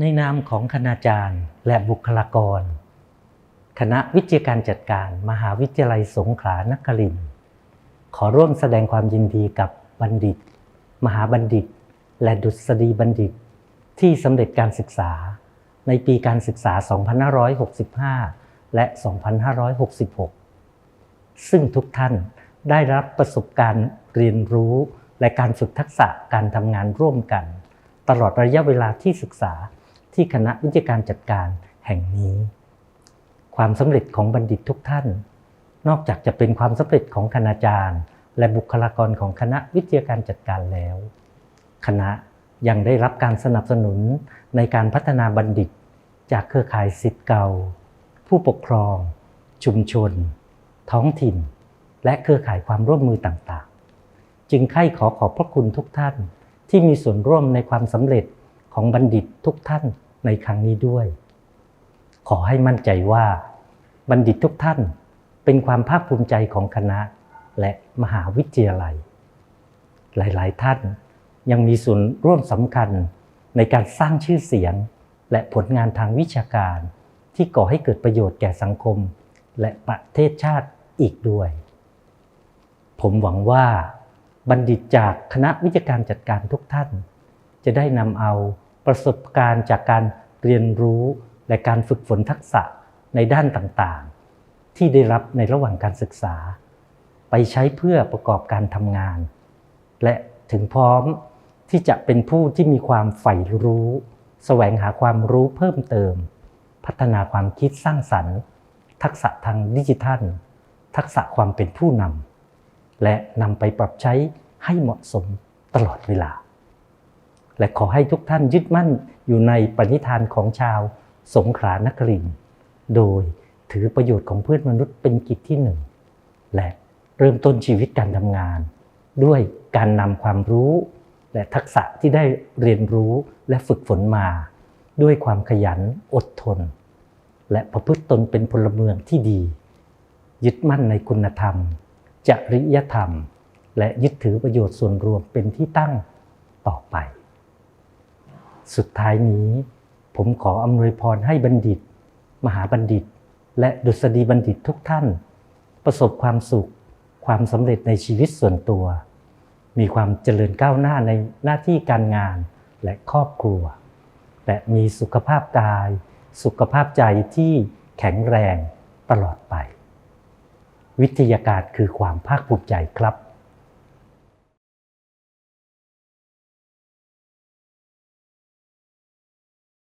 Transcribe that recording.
ในนามของคณาจารย์และบุคลากร คณะวิทยาการจัดการมหาวิทยาลัยสงขลานครินทร์ขอร่วมแสดงความยินดีกับบัณฑิต มหาบัณฑิต และดุษฎีบัณฑิต ที่สำเร็จการศึกษาในปีการศึกษา 2565 และ 2566 ซึ่งทุกท่านได้รับประสบการณ์เรียนรู้และการฝึกทักษะการทำงานร่วมกัน ตลอดระยะเวลาที่ศึกษา ที่คณะวิทยการจัดการแห่งนี้ ความสำเร็จของบัณฑิตทุกท่าน นอกจากจะเป็นความสำเร็จของคณาจารย์ และบุคลากรของคณะวิทยาการจัดการแล้ว คณะยังได้รับการสนับสนุนในการพัฒนาบัณฑิต จากเครือข่ายสิทธิ์เก่า ผู้ปกครอง ชุมชน ท้องถิ่น และเครือข่ายความร่วมมือต่างๆ จึงใคร่ขอขอบพระคุณทุกท่านที่มีส่วนร่วมในความสำเร็จของบัณฑิตทุกท่าน ในครั้งนี้ด้วย ขอให้มั่นใจว่าบัณฑิตทุกท่านเป็นความภาคภูมิใจของคณะและมหาวิทยาลัย หลายๆ ท่านยังมีส่วนร่วมสำคัญในการสร้างชื่อเสียง และผลงานทางวิชาการ ที่ก่อให้เกิดประโยชน์แก่สังคม และประเทศชาติอีกด้วย ผมหวังว่าบัณฑิตจากคณะวิทยาการจัดการทุกท่าน จะได้นำเอา ประสบการณ์จากการเรียนรู้และการฝึกฝนทักษะในด้านต่างๆ ที่ได้รับในระหว่างการศึกษา ไปใช้เพื่อประกอบการทำงาน และถึงพร้อมที่จะเป็นผู้ที่มีความใฝ่รู้ แสวงหาความรู้เพิ่มเติม พัฒนาความคิดสร้างสรรค์ ทักษะทางดิจิทัล ทักษะความเป็นผู้นำและนำไปปรับใช้ให้เหมาะสมตลอดเวลา และขอให้ทุกท่านยึดมั่นอยู่ในปณิธานของชาวสงขลานครินทร์โดยถือประโยชน์ของเพื่อนมนุษย์เป็นกิจที่หนึ่ง และเริ่มต้นชีวิตการทำงาน ด้วยการนำความรู้ และทักษะที่ได้เรียนรู้และฝึกฝนมา ด้วยความขยันอดทน และประพฤติตนเป็นพลเมืองที่ดี ยึดมั่นในคุณธรรม จริยธรรม และยึดถือประโยชน์ส่วนรวมเป็นที่ตั้งต่อไป สุดท้ายนี้ ผมขออำนวยพรให้บัณฑิต มหาบัณฑิต และดุษฎีบัณฑิตทุกท่าน ประสบความสุข ความสำเร็จในชีวิตส่วนตัว มีความเจริญก้าวหน้าในหน้าที่การงานและครอบครัว และมีสุขภาพกาย สุขภาพใจที่แข็งแรงตลอดไป วิทยาการคือความภาคภูมิใจครับ